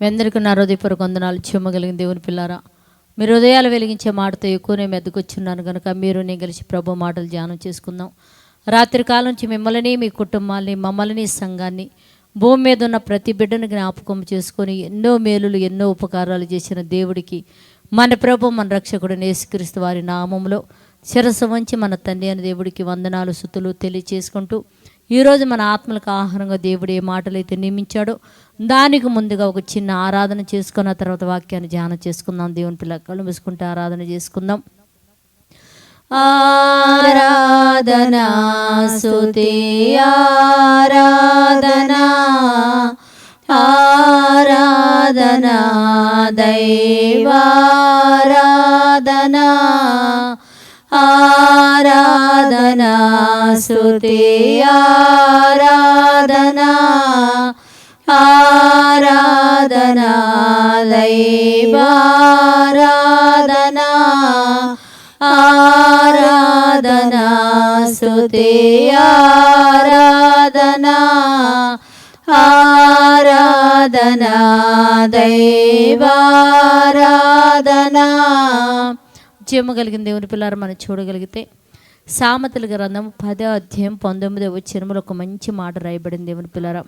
మీ అందరికీ నా హృదయపూర్వక వందనాలు చెమ్మగలిగిన దేవుని పిల్లారా. మీరు హృదయాలు వెలిగించే మాటతో ఎక్కువ నేను మెద్దకొచ్చున్నాను కనుక మీరు నేను కలిసి ప్రభు మాటలు ధ్యానం చేసుకుందాం. రాత్రి కాలం నుంచి మిమ్మల్ని మీ కుటుంబాన్ని మమ్మల్ని సంఘాన్ని భూమి మీద ఉన్న ప్రతి బిడ్డను జ్ఞాపకం చేసుకొని ఎన్నో మేలులు ఎన్నో ఉపకారాలు చేసిన దేవుడికి మన ప్రభు మన రక్షకుడు నేసుక్రీస్తు వారి నామంలో శిరస్సు వంచి మన తండ్రి అని దేవుడికి వందనాలు సుతులు తెలియచేసుకుంటూ ఈరోజు మన ఆత్మలకు ఆహారంగా దేవుడు ఏ మాటలైతే నియమించాడో దానికి ముందుగా ఒక చిన్న ఆరాధన చేసుకున్న తర్వాత వాక్యాన్ని ధ్యానం చేసుకుందాం. దేవుని పిల్ల కళ్ళు మూసుకుంటే ఆరాధన చేసుకుందాం. ఆరాధనా సుతి ఆరాధనా ఆరాధనా దైవారాధనా. ఆరాధనా స్తుతి ఆరాధనా ఆరాధనా దైవారాధనా ఆరాధనా స్తుతి ఆరాధనా ఆరాధనా దైవారాధనా జీవము కలిగిన దేవుని పిల్లలు మనం చూడగలిగితే సామెతల గ్రంథం పదో అధ్యాయం పంతొమ్మిదవ వచ్చినములు ఒక మంచి మాట రాయబడింది దేవుని పిల్లరా.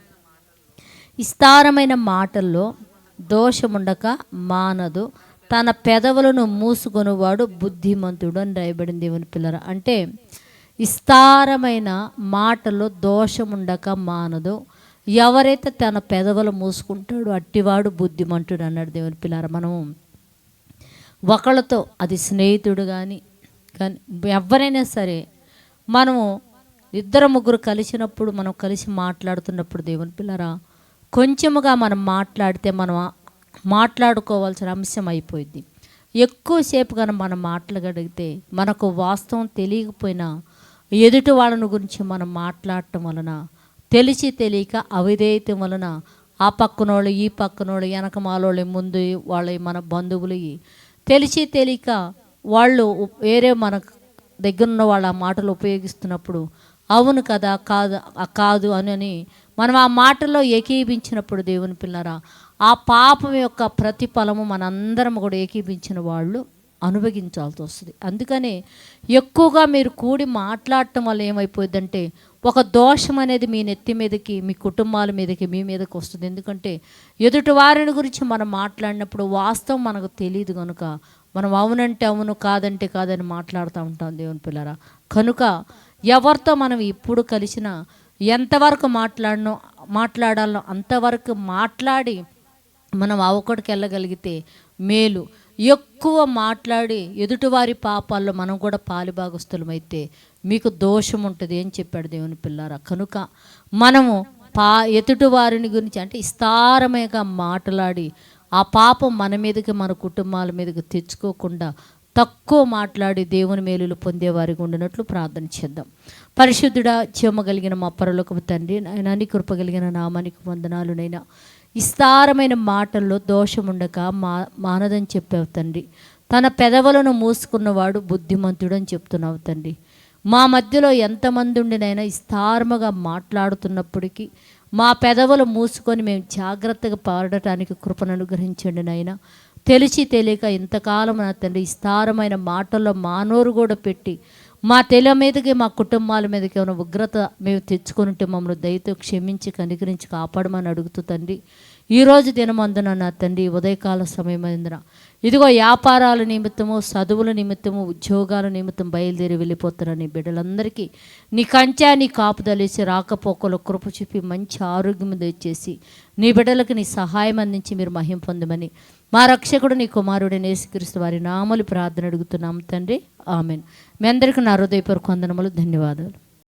విస్తారమైన మాటల్లో దోషముండక మానదు తన పెదవులను మూసుకొనివాడు బుద్ధిమంతుడు అని రాయబడింది దేవుని పిల్లర. అంటే విస్తారమైన మాటల్లో దోషముండక మానదు ఎవరైతే తన పెదవులు మూసుకుంటాడో అట్టివాడు బుద్ధిమంతుడు అన్నాడు దేవుని పిల్లర మనము. ఒకళ్ళతో అది స్నేహితుడు కానీ కానీ ఎవరైనా సరే మనము ఇద్దరు ముగ్గురు కలిసినప్పుడు మనం కలిసి మాట్లాడుతున్నప్పుడు దేవుని పిల్లరా కొంచెముగా మనం మాట్లాడితే మనం మాట్లాడుకోవాల్సిన అంశం అయిపోయింది ఎక్కువసేపు కనుక మనం మాట్లాడగలిగితే మనకు వాస్తవం తెలియకపోయినా ఎదుటి వాళ్ళని గురించి మనం మాట్లాడటం వలన తెలిసి తెలియక అవిధేయత వలన ఆ పక్కనోళ్ళు ఈ పక్కనోళ్ళు వెనక మాలోళ్ళు ముందు వాళ్ళ మన బంధువులు తెలిసి తెలియక వాళ్ళు వేరే మన దగ్గరున్న వాళ్ళు వాళ్ళ ఆ మాటలు ఉపయోగిస్తున్నప్పుడు అవును కదా కాదు ఆ కాదు అని అని మనం ఆ మాటల్లో ఏకీభించినప్పుడు దేవుని పిల్లరా ఆ పాపం యొక్క ప్రతిఫలము మనందరం కూడా ఏకీభించిన వాళ్ళు అనుభవించాల్సి వస్తుంది. అందుకనే ఎక్కువగా మీరు కూడి మాట్లాడటం వల్ల ఏమైపోయిందంటే ఒక దోషం అనేది మీ నెత్తి మీదకి మీ కుటుంబాల మీదకి మీ మీదకి వస్తుంది. ఎందుకంటే ఎదుటి వారిని గురించి మనం మాట్లాడినప్పుడు వాస్తవం మనకు తెలియదు కనుక మనం అవునంటే అవును కాదంటే కాదని మాట్లాడుతూ ఉంటాం దేవుని పిల్లరా. కనుక ఎవరితో మనం ఇప్పుడు కలిసినా ఎంతవరకు మాట్లాడనో మాట్లాడాలో అంతవరకు మాట్లాడి మనం అవకడికి వెళ్ళగలిగితే మేలు. ఎక్కువ మాట్లాడి ఎదుటివారి పాపాల్లో మనం కూడా పాలిభాగస్తులమైతే మీకు దోషం ఉంటుంది అని చెప్పాడు దేవుని పిల్లారా. కనుక మనము పా ఎదుటి వారిని గురించి అంటే విస్తారమేగా మాట్లాడి ఆ పాపం మన మీదకి మన కుటుంబాల మీదకి తెచ్చుకోకుండా తక్కువ మాట్లాడి దేవుని మేలులు పొందేవారికి ఉండినట్లు ప్రార్థన చేద్దాం. పరిశుద్ధుడా జీవమ కలిగిన మా పరలోకపు తండ్రి నాయన కృపగలిగిన నామానికి వందనాలు నైనా. విస్తారమైన మాటల్లో దోషముండక మా మానదని చెప్పావు తండ్రి. తన పెదవులను మూసుకున్నవాడు బుద్ధిమంతుడని చెప్తున్నావు తండ్రి. మా మధ్యలో ఎంతమంది ఉండినైనా విస్తారముగా మాట్లాడుతున్నప్పటికీ మా పెదవులు మూసుకొని మేము జాగ్రత్తగా పాడటానికి కృపను అనుగ్రహించండి నాయన. తెలిసి తెలియక ఇంతకాలం నా తండ్రి విస్తారమైన మాటల్లో మానోరు కూడా పెట్టి మా తెల మీదకి మా కుటుంబాల మీదకి ఏమైనా ఉగ్రత మేము తెచ్చుకుంటే మమ్మల్ని దయతో క్షమించి కనికరించి కాపాడమని అడుగుతూ తండ్రి ఈరోజు దినమందున నా తండ్రి ఉదయకాల సమయమైందిన. ఇదిగో వ్యాపారాల నిమిత్తము చదువుల నిమిత్తము ఉద్యోగాల నిమిత్తం బయలుదేరి వెళ్ళిపోతున్న నీ బిడ్డలందరికీ నీ కంచా నీ కాపుదలేసి రాకపోకలు కృప చూపి మంచి ఆరోగ్యం తెచ్చేసి నీ బిడ్డలకు నీ సహాయం అందించి మీరు మహిం పొందమని మా రక్షకుడు నీ కుమారుడు నేసుక్రీస్తు వారి నామలు ప్రార్థన అడుగుతున్నాం తండ్రి. ఆమెన్. మీ అందరికీ నా హృదయపూర్వక వందనములు ధన్యవాదాలు.